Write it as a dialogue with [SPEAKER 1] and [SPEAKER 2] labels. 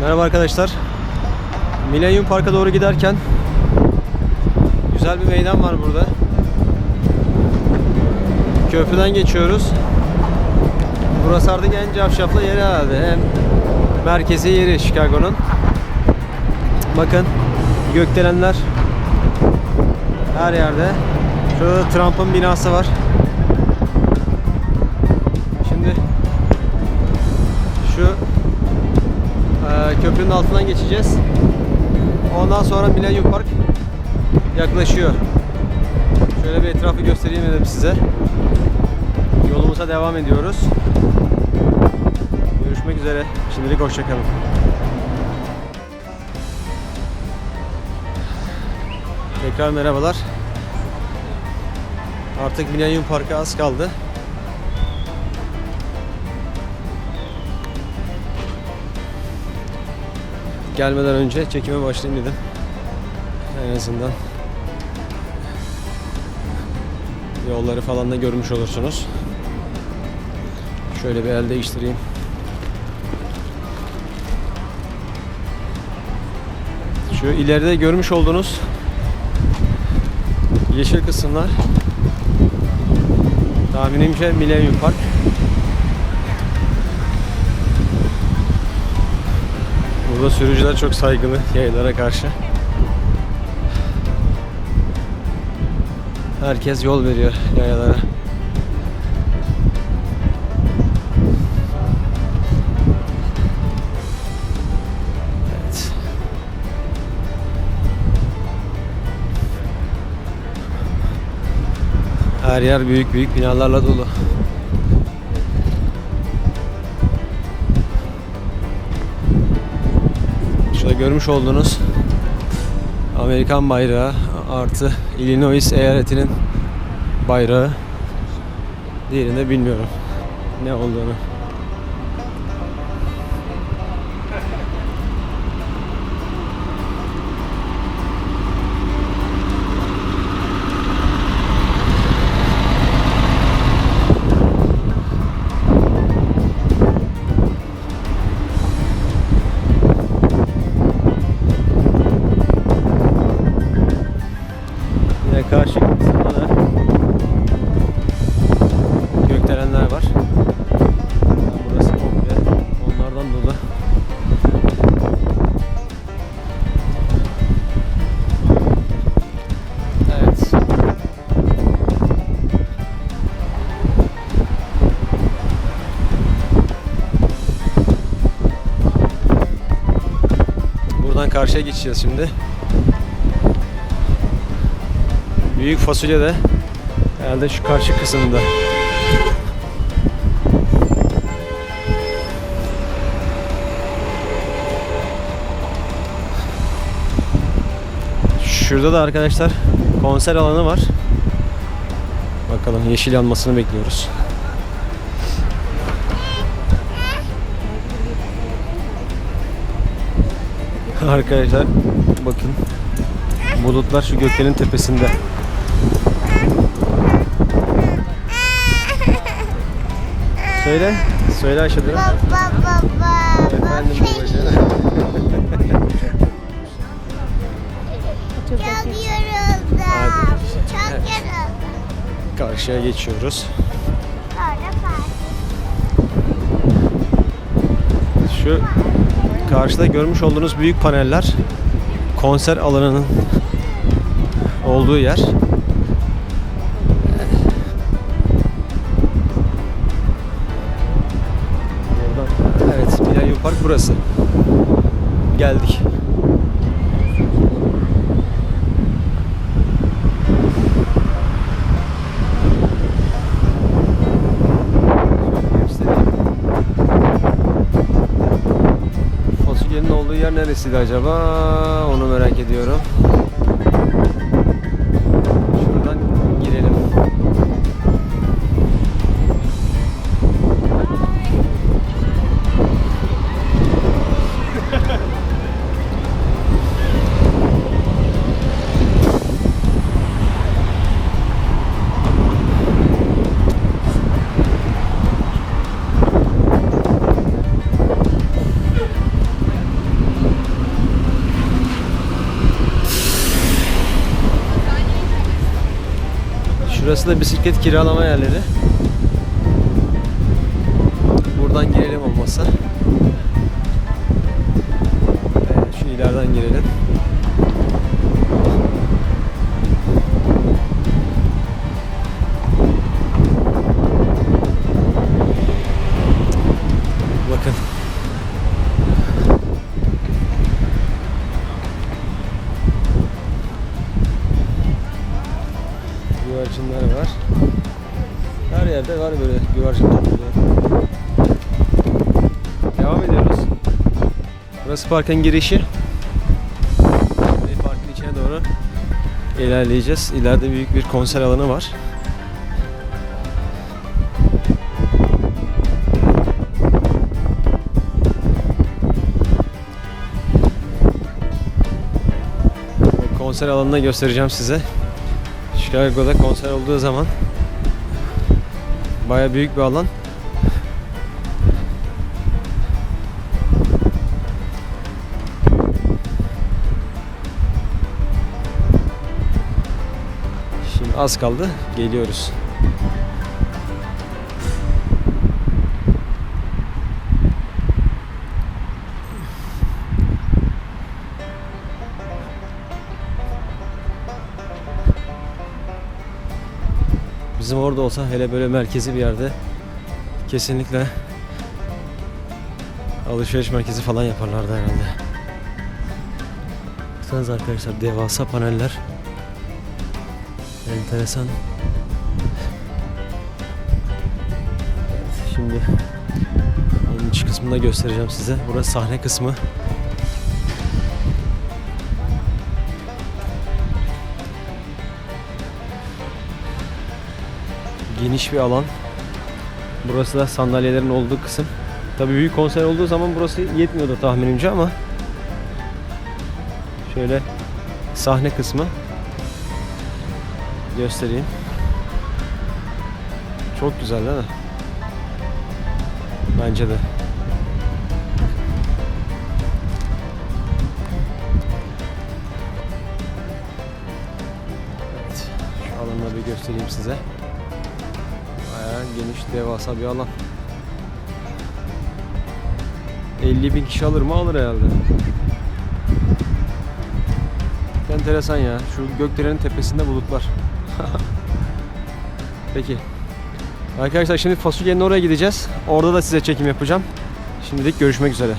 [SPEAKER 1] Merhaba arkadaşlar. Millennium Park'a doğru giderken güzel bir meydan var burada. Köprüden geçiyoruz. Burası artık en cafcaflı yeri herhalde. En merkezi yeri Chicago'nun. Bakın gökdelenler her yerde. Şurada Trump'ın binası var. Köprünün altından geçeceğiz. Ondan sonra Millennium Park yaklaşıyor. Şöyle bir etrafı göstereyim dedim size. Yolumuza devam ediyoruz. Görüşmek üzere. Şimdilik hoşçakalın. Tekrar merhabalar. Artık Millennium Park'a az kaldı. Gelmeden önce çekime başlayayım dedim. En azından yolları falan da görmüş olursunuz. Şöyle bir el değiştireyim. Şu ileride görmüş olduğunuz yeşil kısımlar tahminimce Millennium Park. Burada sürücüler çok saygılı yaylara karşı. Herkes yol veriyor yayalara. Evet. Her yer büyük büyük binalarla dolu. Şurada görmüş olduğunuz Amerikan bayrağı artı Illinois eyaletinin bayrağı. Diğerini de bilmiyorum ne olduğunu. Buradan karşıya geçeceğiz şimdi. Büyük fasulye de herhalde şu karşı kısımda. Şurada da arkadaşlar konser alanı var. Bakalım yeşil yanmasını bekliyoruz. Arkadaşlar bakın bulutlar şu göklerin tepesinde. Söyle. Söyle Ayşe.
[SPEAKER 2] Baba baba.
[SPEAKER 1] Efendim babacığım.
[SPEAKER 2] Çok yoruldum. Çok.
[SPEAKER 1] Karşıya geçiyoruz. Şu karşıda görmüş olduğunuz büyük paneller konser alanının olduğu yer. Evet, Millennium Park burası. Geldik. Fasulyenin olduğu yer neresiydi acaba? Onu merak ediyorum. Şurası da bisiklet kiralama yerleri. Buradan girelim olmazsa. Evet, şu ileriden girelim. Yerde var böyle güvercin topluluğu. Devam ediyoruz. Burası parkın girişi. Parkın içine doğru ilerleyeceğiz. İleride büyük bir konser alanı var. Konser alanını göstereceğim size. Chicago'da konser olduğu zaman baya büyük bir alan. Şimdi az kaldı. Geliyoruz. Bizim orada olsa hele böyle merkezi bir yerde kesinlikle alışveriş merkezi falan yaparlardı herhalde. Baksanıza arkadaşlar devasa paneller. Enteresan. Evet, şimdi onun iç kısmını da göstereceğim size. Burası sahne kısmı. Geniş bir alan. Burası da sandalyelerin olduğu kısım. Tabii büyük konser olduğu zaman burası yetmiyordu tahminimce ama şöyle sahne kısmı göstereyim. Çok güzel değil mi? Bence de. Evet. Şu alanı da bir göstereyim size. Geniş, devasa bir alan. 50 bin kişi alır mı? Alır herhalde. Enteresan ya. Şu gökdelenin tepesinde bulutlar. Peki. Arkadaşlar şimdi fasulyenin oraya gideceğiz. Orada da size çekim yapacağım. Şimdilik görüşmek üzere.